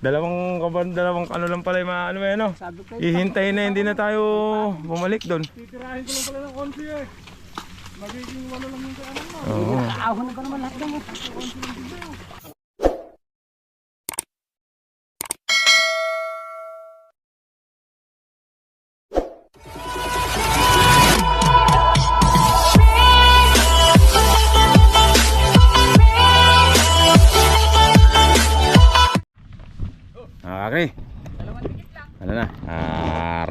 Dalawang kaban, dalawang ano lang pala yung mga ano eh, no? Ihintayin na hindi na tayo bumalik doon. Titirahin ko lang pala ng konti eh. Magiging walo lang yung kaanan mo. Oo. kaahon na ba naman lahat ng Okay.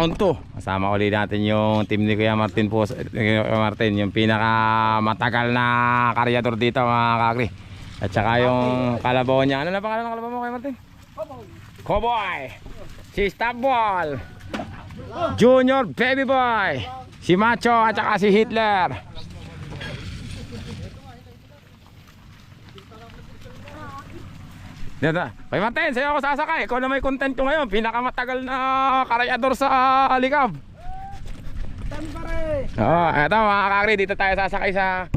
Round 2. Kasama ulit natin yung team ni Kuya Martin po. Kuya Martin, yung pinaka matagal na karyador dito mga kakri. At saka yung kalabaw niya. Ano na pangalan ng kalabaw mo Kuya Martin? Cowboy. Si Stopball. Junior Baby Boy. Si Macho at saka si Hitler. Dito. Kay Martin, sa'yo ako sasakay. Ikaw na may content ko ngayon. Pinakamatagal na karyador sa Alikab. Oo, eto mga kakri, dito tayo sasakay sa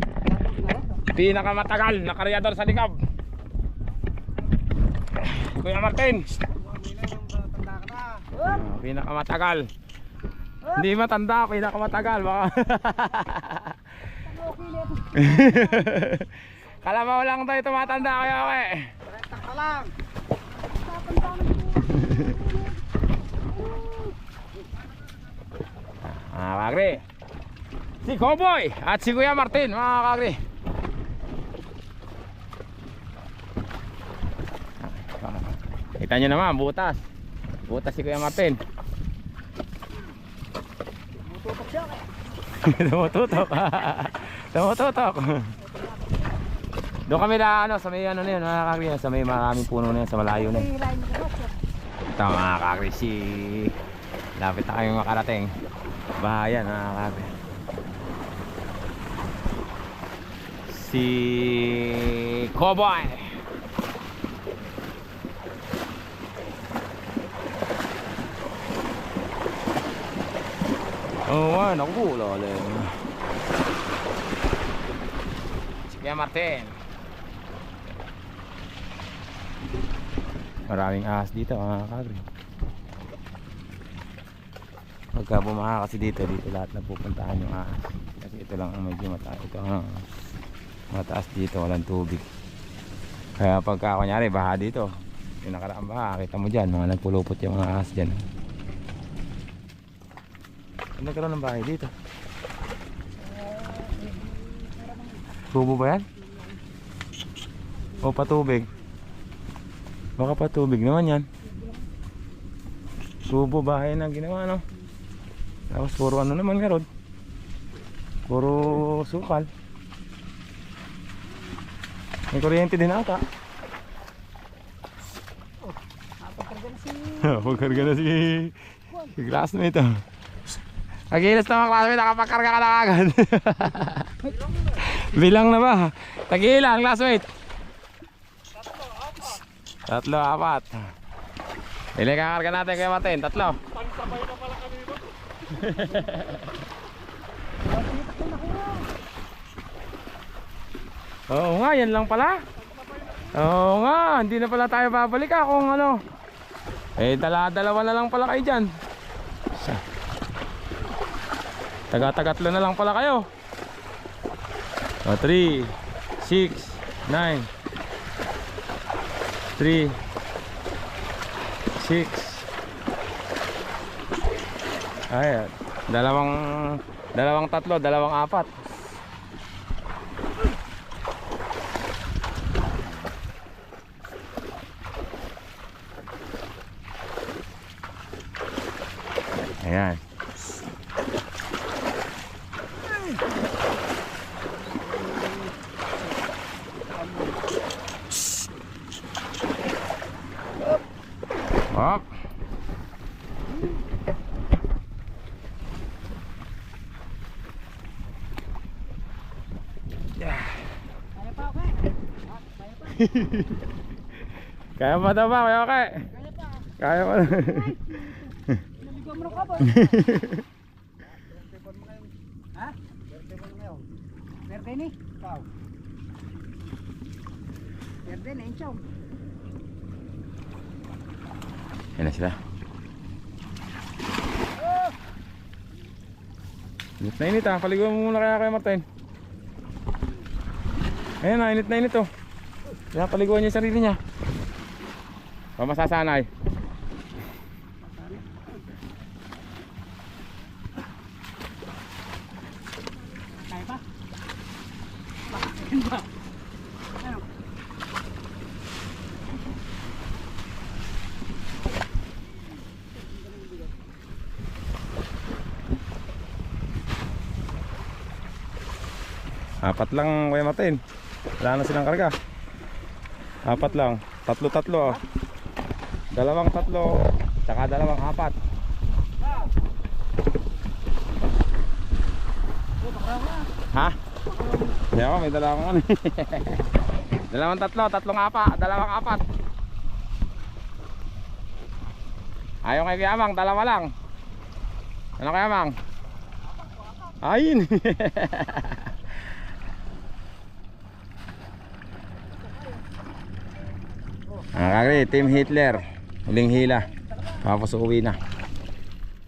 pinakamatagal na karyador sa Alikab. Kuya Martin. Ah, pinakamatagal. Hindi matanda, pinakamatagal. Baka... Kalabaw lang tayo tumatanda kaya okay. Mga kakri. Si Cowboy at si Kuya Martin, mga kakri. Kita nyo naman, butas. Butas si Kuya Martin. Tutok siya. Tumututok. Tumututok. Doon kami na ano, sa may ano na yun, mga kakri. Sa may maraming puno na yun, sa malayo na yun. Ito mga kakri, si... Lapit na kayong makarating. Bahayan mga. Si... Cowboy! Oo, oh, naku, lalim. Si Kuya Martin. Maraming ahas dito mga kakri. Pagka bumaha kasi dito, dito lahat na pupuntahan yung ahas. Kasi ito lang ang medyo mataas. Ito ang mataas dito, walang tubig. Kaya pagka kunyari baha dito, yung nakaraang baha, kita mo dyan, mga nagpulupot yung mga ahas dyan. Ano nagkaroon ng bahay dito? Tubo ba yan? O patubig? Baka patubig naman yan. Tubo bahay na ginawa no? Tapos puro ano naman nga rod? Puro sukal. May kuryente din ata. Si... Pagkarga na si, si classmate ah. Nagilas na mga classmate, nakapagkarga ka na agad. Bilang na ba? Tagilan, classmate. Tatlo, apat. Ilan kakarga natin kay Martin? Tatlo. Pansabay na pala kanino. Oo nga, yan lang pala. Oo nga, hindi na pala tayo babalik ah kung ano. Eh, dala-dalawa na lang pala kayo dyan. Taga-tagatlo na lang pala kayo. O, 3, 6, 9, 3, 6, ay, dalawang, dalawang tatlo, dalawang apat. Ayan. Hop. Kaya pa, okay? Kaya mo daw ba? Kaya okay? Kaya pa. Kaya mo. Naligo mo ng kaboy. Ha? Verde ni? Ikaw. Verde na. Yan na sila. Init na init ah. Paligo mo muna kaya kay Martin. Ayan na, init na init oh. Kaya paliguan niya yung sarili niya. Pa masasanay. Kaya pa? Bakit ba? Ano? Apat lang Kuya Martin. Wala na silang karga. Apat lang. Tatlo-tatlo. Dalawang tatlo. Tsaka dalawang apat. Ha? Hindi ako, may dala akong ano. dalawang tatlo, tatlong apat, dalawang apat. Ayaw kay Kiyamang, dalawa lang. Ano kaya Mang? Ayun. Ang kakri, Team Hitler. Huling hila. Tapos uwi na.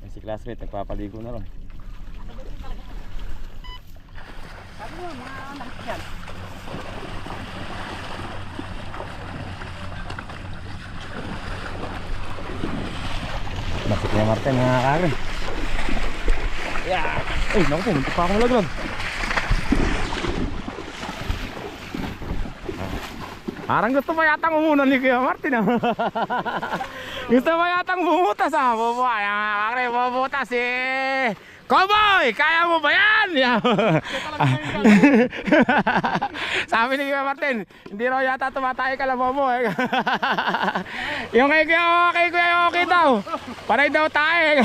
Yan Si classmate, nagpapaligo na ron. Mga. Bakit niya Martin, mga kakri. Yeah. Uy, naku po, muntik pa akong laglag. Parang gusto pa yatang umunan ni Kuya Martin ah. gusto pa yatang bumutas ah. Bubuhay, mga kakri, bumutas eh. Cowboy, kaya mo ba yan? Sabi ni Kuya Martin, hindi raw yata tumatay ka lang mo eh. Yung kay Kuya, kay Kuya Yoki daw, panay daw tayo.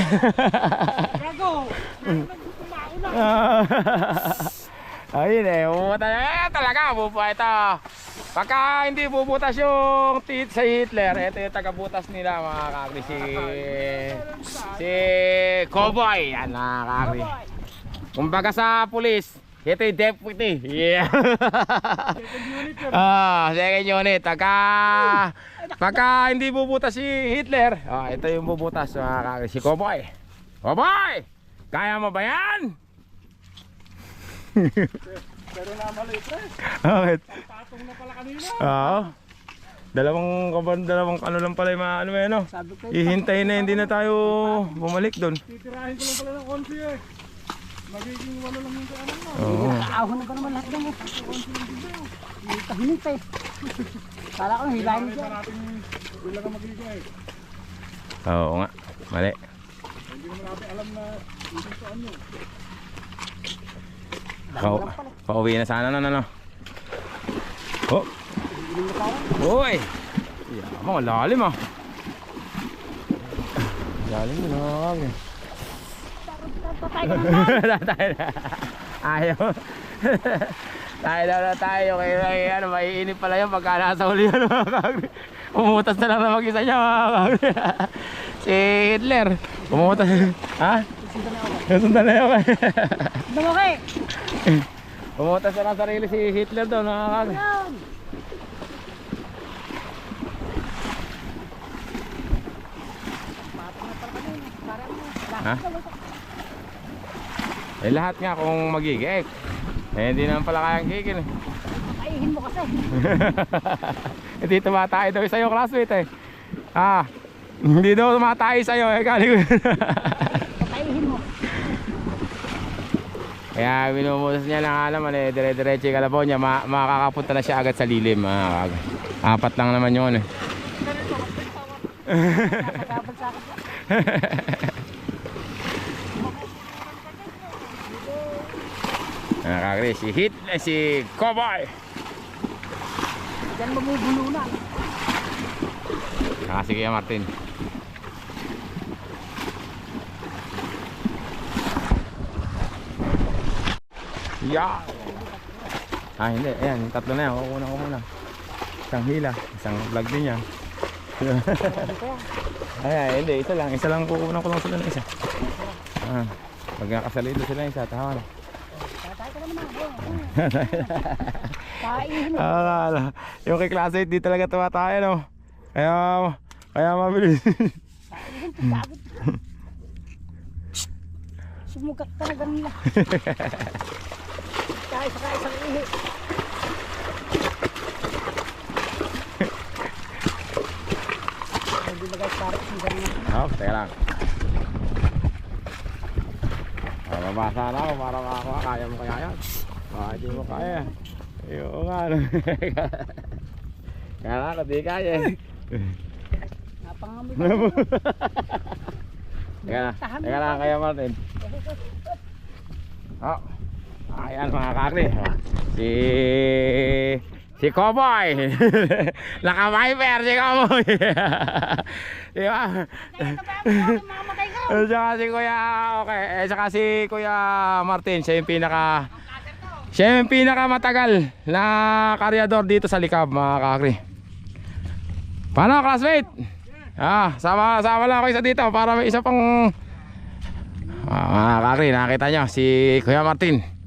Gago! Ayun eh, bubutas. Eh, talaga, bubuhay ito. Pagka hindi bubutas yung tit sa Hitler, ito yung tagabutas nila mga kakri. Si, si Cowboy. Yan mga kakri. Kumbaga sa pulis, ito yung deputy. Yeah. ah, second unit. Pagka, pagka hindi bubutas si Hitler, ah, ito yung bubutas mga kakri. Si Cowboy. Cowboy! Kaya mo ba yan? Pero namali, pre. Bakit? Patong na pala kanina. Oo. Dalawang kaban, dalawang ano lang pala yung mga ano eh, no? Sabi ko, Ihintayin na hindi na tayo bumalik doon. Titirahin ko lang pala ng konti eh. Magiging walo lang yung kaanan mo. Oo. Ahon na ba naman lahat ng mo? Tahimik eh. Kala ko hilahin siya. bilang ang magiging eh. Oo nga. Mali. Hindi naman natin alam na saan yun. Pa pauwi na sana na ano. Oh. Uy. Yeah, mga lalim ah. Lalim na. Ayaw. tayo na na tayo. Kaya kaya ano, maiinip pala yun pagka nasa huli yan mga kagri. Umutas na lang na mag-isa niya mga kagri. si Hitler. Umutas. ha? Sundan na. Dumaki! Umutas na lang sarili si Hitler doon mga kagri. Yan! Patong na pala kami. Para mo. Ha? Eh lahat nga kung magigik. Eh hindi naman pala kayang gigil. eh. Pataihin mo kasi. Hindi tumatay daw sa'yo classmate eh. Ah, hindi daw tumatay sa'yo eh. Kali ko. Pataihin mo. Kaya minumutas niya lang alaman eh. Dire-diretso yung kalabaw niya. Ma makakapunta na siya agad sa lilim. Ah, apat lang naman yun eh. Nakakari si Hit eh, si Cowboy. Diyan mabubulo na. Ah, sige Martin. Yeah. Ah, hindi. Ayan, yung tatlo na yan. Kukunan ko muna. Isang hila. Isang vlog din yan. ay, ay, hindi. Isa lang. Isa lang kukunan ko lang sila ng isa. Ah, pag nakasalido sila isa, tawa na. Ah, yung kay classmate di talaga tumatayo no. Kaya kaya mabilis. Sabi. Sumugak talaga nila. Kaya sa sa ihi. Hindi ba guys, parang ang ganyan. Oh, teka lang. Ah, mabasa na ako para makakuha. Kaya mo kaya yan? Ah, hindi mo kaya. Ayun nga. Kaya ako, di kaya. Napangamoy Teka na, teka lang kaya Martin. Oh, ayan mga kakli. Si... Si Cowboy. Naka-viper si Cowboy. Di ba? At saka si Kuya, okay. Eh, saka si Kuya Martin, siya yung pinaka... Siya yung pinaka matagal na karyador dito sa Likab, mga kakri. Paano, classmate? Ah, sama, sama lang ako isa dito para may isa pang... Ah, mga kakri, nakita nyo, si Kuya Martin.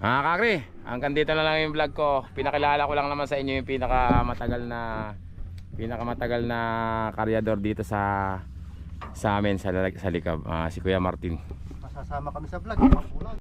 Mga kakri, hanggang dito na lang yung vlog ko. Pinakilala ko lang naman sa inyo yung pinaka matagal na pinakamatagal na karyador dito sa sa amin sa, sa Likab, Ah, si Kuya Martin. Masasama kami sa vlog. Kulang.